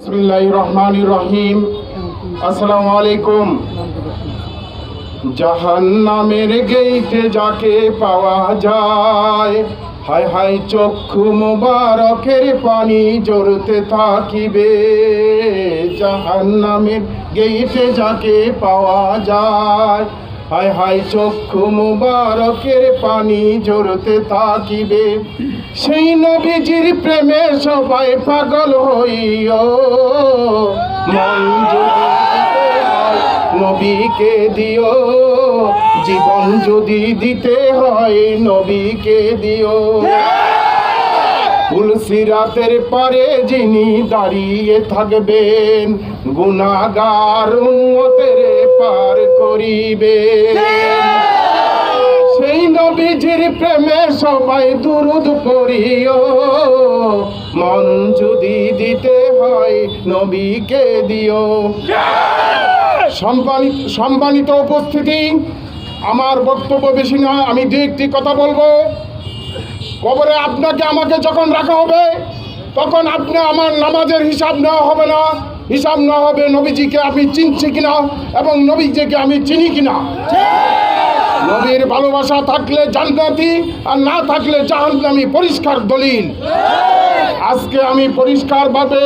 বিসমিল্লাহ গেইটে যাকে পাওয়া যায়, হায় হায় চক্ষু মুবারকের পানি জড়তে থাকিবে। জাহান নামের গেইটে যাকে পাওয়া যায় হায় হায় চক্ষু মুবারকের পানি ঝরতে থাকিবে। সেই নবীজির প্রেমে সবাই পাগল হইও। মন নবীকে দিও। জীবন যদি দিতে হয়, নবীকে দিও। তুলসিরাতের পারে যিনি দাঁড়িয়ে থাকবেন গুনাগার উন্মতের পার করিবেন। সেই নবীজির প্রেমে সবাই দুরুদ পড়িও। মন যদি দিতে হয় নবীকে দিও। সম্মানিত সম্মানিত উপস্থিতি, আমার বক্তব্য বেশি নয়, আমি দু একটি কথা বলব। কবরে আপনাকে, আমাকে যখন রাখা হবে, তখন আপনি আমার নামাজের হিসাব নেওয়া হবে না। হিসাব না হবে নবীজিকে আমি চিনছি কিনা এবং নবীজিকে আমি চিনি কিনা। নবীর ভালোবাসা থাকলে জান্নাতি আর না থাকলে জাহান্নামি পরিষ্কার দলিল। আজকে আমি পরিষ্কারভাবে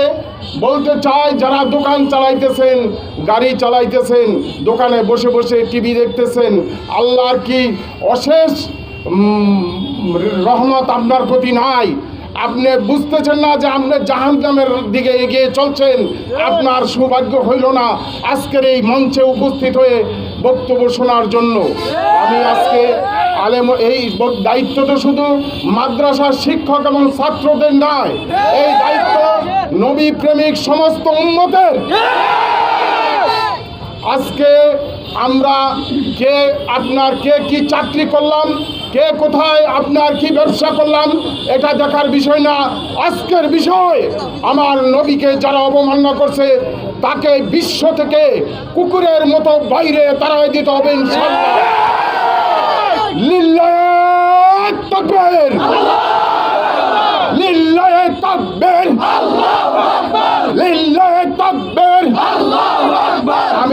বলতে চাই, যারা দোকান চালাইতেছেন, গাড়ি চালাইতেছেন, দোকানে বসে বসে টিভি দেখতেছেন, আল্লাহর কি অশেষ রহমত আপনার প্রতি নাই। আপনি বুঝতেছেন না যে আপনি জাহান নামের দিকে এগিয়ে চলছেন। আপনার সৌভাগ্য হইল না আজকের এই মঞ্চে উপস্থিত হয়ে বক্তব্য শোনার জন্য। আমি আজকে আলেম এই দায়িত্ব তো শুধু মাদ্রাসার শিক্ষক এবং ছাত্রদের নয়, এই দায়িত্ব নবী প্রেমিক সমস্ত উন্মতের আজকে আমরা কে, আপনার কে কি চাকরি করলাম? কে কোথায়, আপনার কি ব্যবসা করলাম, এটা দেখার বিষয় না। আজকের বিষয়, আমার নবীকে যারা অবমাননা করছে, তাকে বিশ্ব থেকে কুকুরের মতো বাইরে তাড়াই দিতে হবে লিল্লাহ তাকবীর লিল্লাহ তাকবীর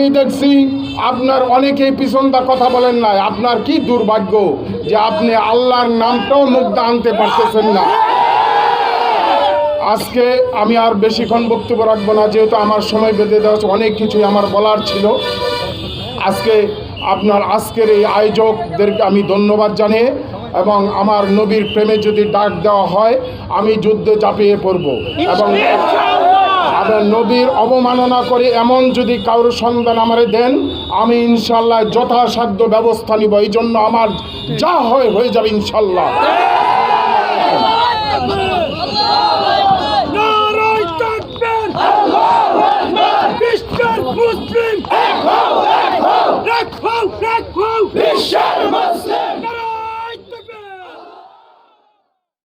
আমি দেখছি আপনার অনেকেই পিছনদা কথা বলেন নাই। আপনার কি দুর্ভাগ্য যে আপনি আল্লাহর নামটাও মুগ্ধা আনতে পারতেছেন না? আজকে আমি আর বেশিক্ষণ বক্তব্য রাখব না, যেহেতু আমার সময় বেঁধে দেওয়া অনেক কিছুই আমার বলার ছিল। আজকে আপনার আজকের এই আয়োজকদেরকে আমি ধন্যবাদ জানিয়ে এবং আমার নবীর প্রেমে যদি ডাক দেওয়া হয়, আমি যুদ্ধে চাপিয়ে পড়ব। এবং আবার নবীর অবমাননা করে এমন যদি কারোর সন্ধান আমারে দেন, আমি ইনশাল্লাহ যথাসাধ্য ব্যবস্থা নিব। এই জন্য আমার যা হয়, হয়ে যাবে ইনশাল্লাহ